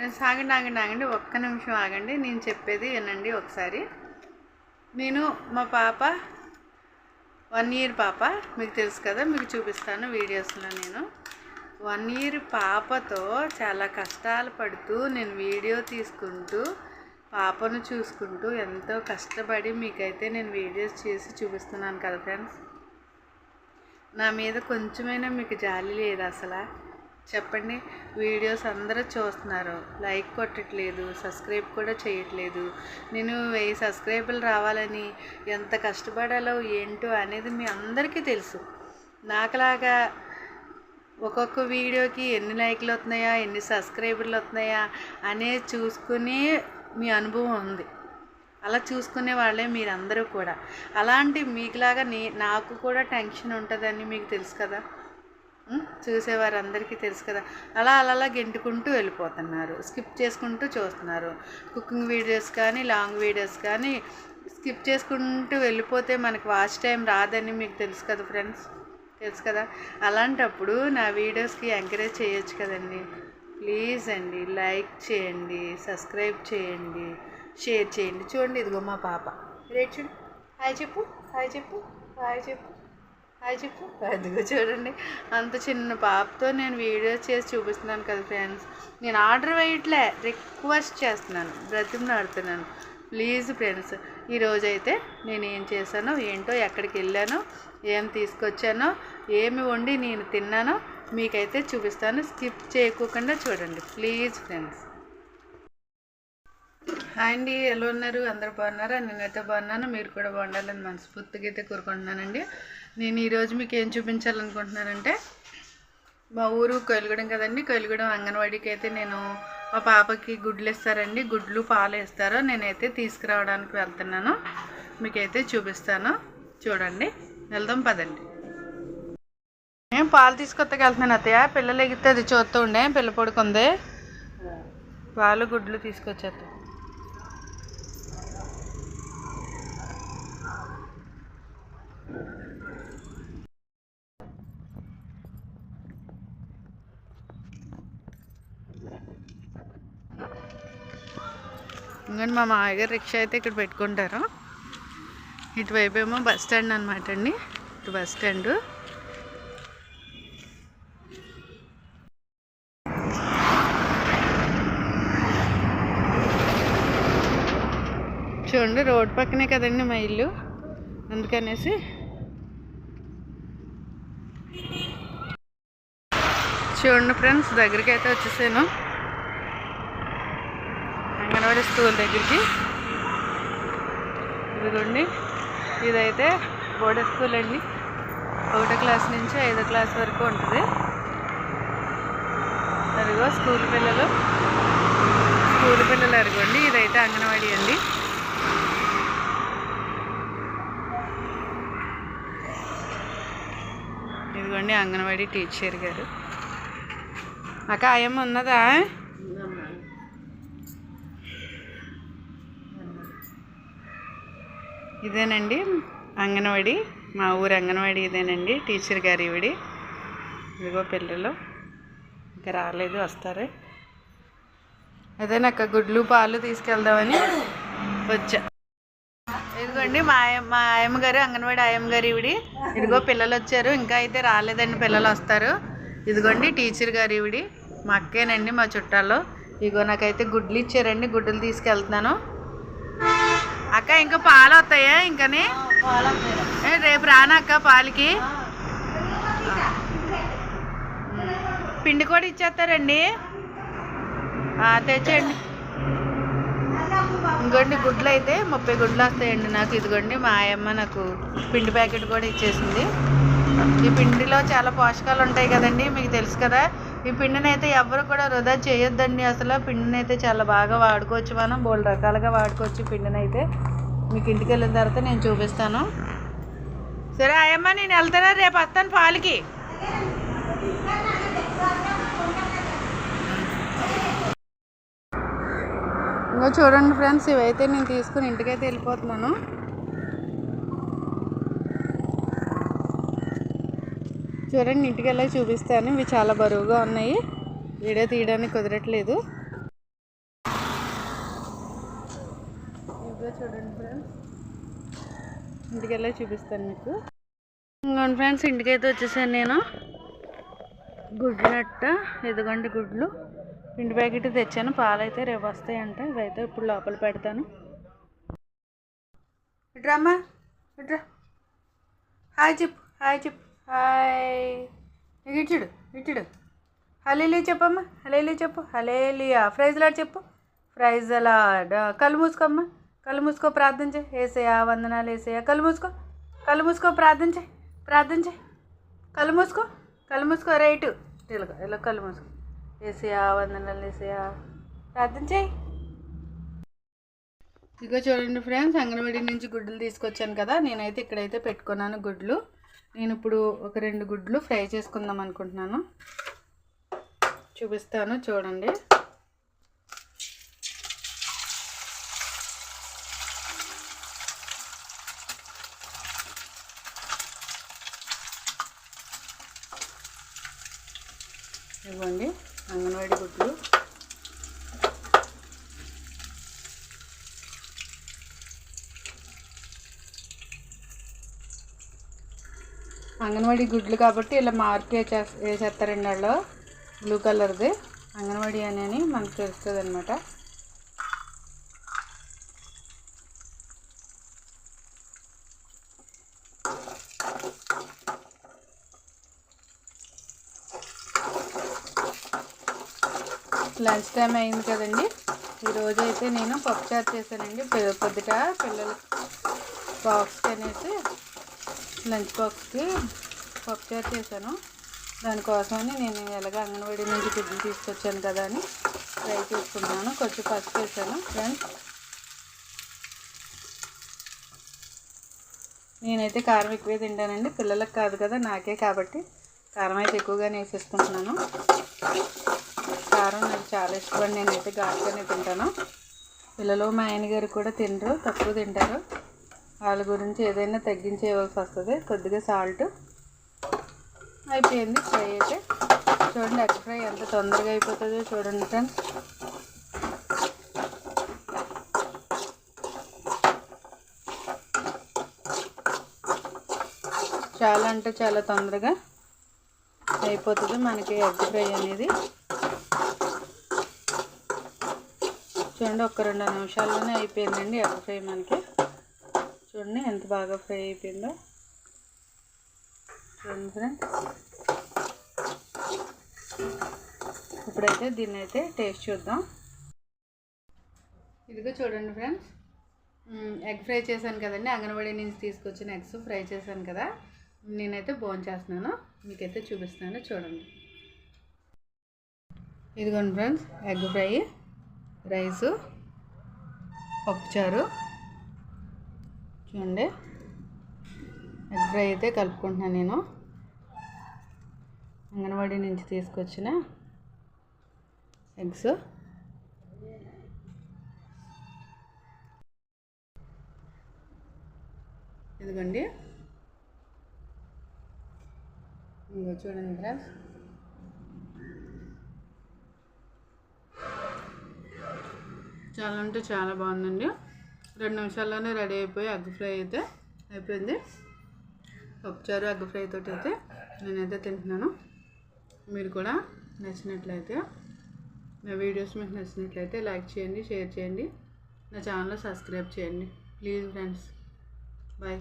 Friends ఆగండి ఆగండి ఆగండి ఒక్క నిమిషం ఆగండి. నేను చెప్పేది వినండి ఒకసారి. నేను మా పాప వన్ ఇయర్ పాప మీకు తెలుసు కదా మీకు చూపిస్తాను వీడియోస్లో నేను. వన్ ఇయర్ పాపతో చాలా కష్టాలు పడుతూ నేను వీడియో తీసుకుంటూ పాపను చూసుకుంటూ ఎంతో కష్టపడి మీకైతే నేను వీడియోస్ చేసి చూపిస్తున్నాను కదా ఫ్రెండ్స్ నా మీద కొంచెమైనా మీకు జాలి లేదు అసలు. చెప్పండి. వీడియోస్ అందరూ చూస్తున్నారు. లైక్ కొట్టట్లేదు. సబ్స్క్రైబ్ కూడా చేయట్లేదు. నేను వెయ్యి సబ్స్క్రైబర్లు రావాలని ఎంత కష్టపడాలో ఏంటో అనేది మీ అందరికీ తెలుసు. నాకులాగా ఒక్కొక్క వీడియోకి ఎన్ని లైక్లు వస్తున్నాయా ఎన్ని సబ్స్క్రైబర్లు వస్తున్నాయా అనేది చూసుకుని మీ అనుభవం ఉంది. అలా చూసుకునే వాళ్ళే మీరందరూ కూడా. అలాంటి మీకులాగా నే నాకు కూడా టెన్షన్ ఉంటుందని మీకు తెలుసు కదా. చూసేవారందరికీ తెలుసు కదా. అలా అలా అలా గెంటుకుంటూ వెళ్ళిపోతున్నారు. స్కిప్ చేసుకుంటూ చూస్తున్నారు. కుకింగ్ వీడియోస్ కానీ లాంగ్ వీడియోస్ కానీ స్కిప్ చేసుకుంటూ వెళ్ళిపోతే మనకి వాచ్ టైం రాదని మీకు తెలుసు కదా ఫ్రెండ్స్. తెలుసు కదా? అలాంటప్పుడు నా వీడియోస్కి ఎంకరేజ్ చేయొచ్చు కదండి. ప్లీజ్ అండి లైక్ చేయండి సబ్స్క్రైబ్ చేయండి షేర్ చేయండి. చూడండి ఇదిగో మా పాప. రేట్ చూడు. హాయ్ చెప్పు హాయ్ చెప్పు హాయ్ చెప్పు. హాయ్ చెప్పు. అదిగో చూడండి అంత చిన్న పాపతో నేను వీడియోస్ చేసి చూపిస్తున్నాను కదా ఫ్రెండ్స్. నేను ఆర్డర్ వేయట్లే రిక్వెస్ట్ చేస్తున్నాను బ్రతిమలాడుతున్నాను ప్లీజ్ ఫ్రెండ్స్ ఈరోజు అయితే నేను ఏం చేశానో ఏంటో ఎక్కడికి వెళ్ళానో ఏం తీసుకొచ్చానో ఏమి వండి నేను తిన్నానో మీకైతే చూపిస్తాను. స్కిప్ చేయకోకుండా చూడండి ప్లీజ్ ఫ్రెండ్స్. హాయ్ అండి ఎలా ఉన్నారు? అందరు బాగున్నారా? నేనైతే బాగున్నాను మీరు కూడా బాగుండాలని మనస్ఫూర్తిగా అయితే కోరుకుంటున్నానండి. నేను ఈరోజు మీకు ఏం చూపించాలనుకుంటున్నానంటే మా ఊరు కొయిలగూడెం కదండి. కొయిలగూడెం అంగన్వాడీకి అయితే నేను మా పాపకి గుడ్లు ఇస్తారండి. గుడ్లు పాలు ఇస్తారు. నేనైతే తీసుకురావడానికి వెళ్తున్నాను. మీకైతే చూపిస్తాను. చూడండి. వెళ్దాం పదండి. నేను పాలు తీసుకొత్తకి వెళ్తున్నాను అత్తయ్య? పిల్లలు ఎగితే అది చూస్తూ ఉండే. పిల్ల పడుకుంది. పాలు గుడ్లు తీసుకొచ్చేస్తాం ఇంకండి మా మామయ్య గారు రిక్షా అయితే ఇక్కడ పెట్టుకుంటారు. ఇటువైపు ఏమో బస్ స్టాండ్ అనమాట అండి. ఇటు బస్ స్టాండ్. చూడండి రోడ్ పక్కనే కదండి మా ఇల్లు. అందుకనేసి చూడండి ఫ్రెండ్స్ దగ్గరికి అయితే వచ్చేసాను. అంగన్వాడీ స్కూల్ దగ్గరికి. ఇదిగోండి ఇదైతే బోర్డర్ స్కూల్ అండి. ఒకటో క్లాస్ నుంచి ఐదో క్లాస్ వరకు ఉంటుంది. అదిగో స్కూల్ పిల్లలు. స్కూల్ పిల్లలు అదిగోండి ఇదైతే అంగన్వాడీ అండి. ఇదిగోండి అంగన్వాడీ టీచర్ గారు. అక్క ఆయమ్మ ఉన్నదా? ఇదేనండి అంగన్వాడి. మా ఊరు అంగన్వాడి ఇదేనండి. టీచర్ గారు ఇవిడి. ఇదిగో పిల్లలు. ఇంకా రాలేదు వస్తారే. అదే నాకు గుడ్లు పాలు తీసుకెళ్దామని వచ్చా. ఇదిగోండి మా మా ఆయమ్మ గారు అంగన్వాడి ఆయమ్మ గారు ఇవిడి. ఇదిగో పిల్లలు వచ్చారు. ఇంకా అయితే రాలేదండి పిల్లలు వస్తారు. ఇదిగోండి టీచర్ గారు ఇవిడి. మా అక్కేనండి మా చుట్టాలు. ఇదిగో నాకైతే గుడ్లు ఇచ్చారండి గుడ్లు తీసుకెళ్తున్నాను. అక్క ఇంకా పాలు వస్తాయా? ఇంకని రేపు రానా అక్క పాలకి? పిండి కూడా ఇచ్చేస్తారండి. ఆ, తెచ్చేయండి. ఇంకోండి గుడ్లు అయితే ముప్పై గుడ్లు వస్తాయండి నాకు. ఇదిగోండి మా ఆయమ్మ నాకు పిండి ప్యాకెట్ కూడా ఇచ్చేసింది. ఈ పిండిలో చాలా పోషకాలు ఉంటాయి కదండి మీకు తెలుసు కదా. ఈ పిండిని అయితే ఎవరు కూడా వృధా చేయొద్దండి. అసలు పిండిని అయితే చాలా బాగా వాడుకోవచ్చు మనం. బోల్ రకాలుగా వాడుకోవచ్చు పిండిని అయితే మీకు ఇంటికి వెళ్ళిన తర్వాత నేను చూపిస్తాను. సరే అయ్యమ్మ నేను వెళ్తానా? రేపు వస్తాను పాలకి. ఇంకా చూడండి ఫ్రెండ్స్ ఇవైతే నేను తీసుకుని ఇంటికైతే వెళ్ళిపోతున్నాను. చూడండి ఇంటికి వెళ్ళి చూపిస్తాను. ఇవి చాలా బరువుగా ఉన్నాయి. వీడియో తీయడానికి కుదరట్లేదు. ఇదిగో చూడండి ఫ్రెండ్స్ ఇంటికి వెళ్ళి చూపిస్తాను మీకు. ఇంకోండి ఫ్రెండ్స్ ఇంటికైతే వచ్చేసాను నేను. గుడ్లట్ట ఎదుగండి గుడ్లు. పిండి ప్యాకెట్ తెచ్చాను. పాలైతే రేపు వస్తాయంట. ఇవైతే ఇప్పుడు లోపల పెడతాను. డ్రామా డ్రా హాయ్ చెప్పు. హాయ్ చెప్పు. హాయ్. ఇక ఇచ్చుడు ఇచ్చుడు హలేలి చెప్పమ్మా హలేలి చెప్పు. హలేలియా ఫ్రైజ్ లాడ్ చెప్పు. ఫ్రైజ్ లాడ్ కళ్ళు మూసుకోమ్మా కళ్ళు మూసుకో ప్రార్థన చేయి. వందనాలు వేసేయా కళ్ళు మూసుకో కళ్ళు మూసుకో ప్రార్థన చేయి ప్రార్థన చేయి. కళ్ళు మూసుకో కళ్ళు మూసుకో రైటు. ఇలా ఇలా కళ్ళు మూసుకో. వేసేయా వందనాలు వేసేయా ప్రార్థన చేయి. ఇదిగో చూడండి ఫ్రెండ్స్ అంగన్వాడీ నుంచి గుడ్లు తీసుకొచ్చాను కదా నేనైతే ఇక్కడైతే పెట్టుకున్నాను గుడ్లు. నేను ఇప్పుడు ఒక రెండు గుడ్లు ఫ్రై చేసుకుందాం అనుకుంటున్నాను. చూపిస్తాను చూడండి ఇవ్వండి అంగన్వాడీ గుడ్లు అంగన్వాడీ గుడ్లు కాబట్టి ఇలా మార్క్ వేసేస్ వేసేస్తారండి వాళ్ళు. బ్లూ కలర్ది అంగన్వాడీ అని మనకు తెలుస్తుంది అనమాట లంచ్ టైం అయింది కదండి. ఈరోజు అయితే నేను పప్పుచారు చేశానండి. పొద్దుట పిల్లలు బాక్స్ అనేసి లంచ్ బాక్స్కి పప్పుచారు చేశాను. దానికోసమని నేను ఎలాగ అంగన్వాడీ నుంచి గుడ్లు తీసుకొచ్చాను కదా అని ఫ్రై చేసుకున్నాను కొంచెం పసుపు వేసాను. ఫ్రెండ్స్ నేనైతే కారం ఎక్కువే తింటానండి. పిల్లలకు కాదు కదా నాకే కాబట్టి కారం అయితే ఎక్కువగానే వేసేసుకుంటున్నాను కారం నాకు చాలా ఇష్టపడి నేనైతే ఘాటుగానే తింటాను. పిల్లలు మా ఆయన గారు కూడా తినరు తక్కువ తింటారు. వాళ్ళ గురించి ఏదైనా తగ్గించి వస్తుంది. కొద్దిగా సాల్ట్ అయిపోయింది ఫ్రై అయితే. చూడండి ఎగ్ ఫ్రై ఎంత తొందరగా అయిపోతుందో చూడండి ఫ్రెండ్స్. చాలా అంటే చాలా తొందరగా అయిపోతుంది మనకి ఎగ్ ఫ్రై అనేది. చూడండి ఒక రెండు నిమిషాల్లోనే అయిపోయిందండి ఎగ్ ఫ్రై మనకి. చూడండి ఎంత బాగా ఫ్రై అయిపోయిందో. చూడండి ఫ్రెండ్స్. ఇప్పుడైతే దీన్ని అయితే టేస్ట్ చూద్దాం. ఇదిగో చూడండి ఫ్రెండ్స్. ఎగ్ ఫ్రై చేశాను కదండి. అంగన్వాడీ నుంచి తీసుకొచ్చిన ఎగ్స్ ఫ్రై చేశాను కదా. నేనైతే బోన్ చేస్తున్నాను. మీకైతే చూపిస్తున్నాను. చూడండి. ఇదిగోండి ఫ్రెండ్స్. ఎగ్ ఫ్రై రైసు పప్పుచారు చూడండి. ఎగ్ ఫ్రై అయితే కలుపుకుంటున్నాను నేను. అంగన్వాడీ నుంచి తీసుకొచ్చిన ఎగ్స్ ఇదిగోండి. ఇంకో చూడండి ఫ్రెండ్స్ చాలా అంటే చాలా బాగుందండి. రెండు నిమిషాల్లోనే రెడీ అయిపోయి ఎగ్ ఫ్రై అయితే అయిపోయింది. పప్పుచారు ఎగ్ ఫ్రై తోటి అయితే నేనైతే తింటున్నాను. మీరు కూడా నచ్చినట్లయితే నా వీడియోస్ మీకు నచ్చినట్లయితే లైక్ చేయండి షేర్ చేయండి. నా ఛానల్ సబ్స్క్రైబ్ చేయండి. Please friends bye.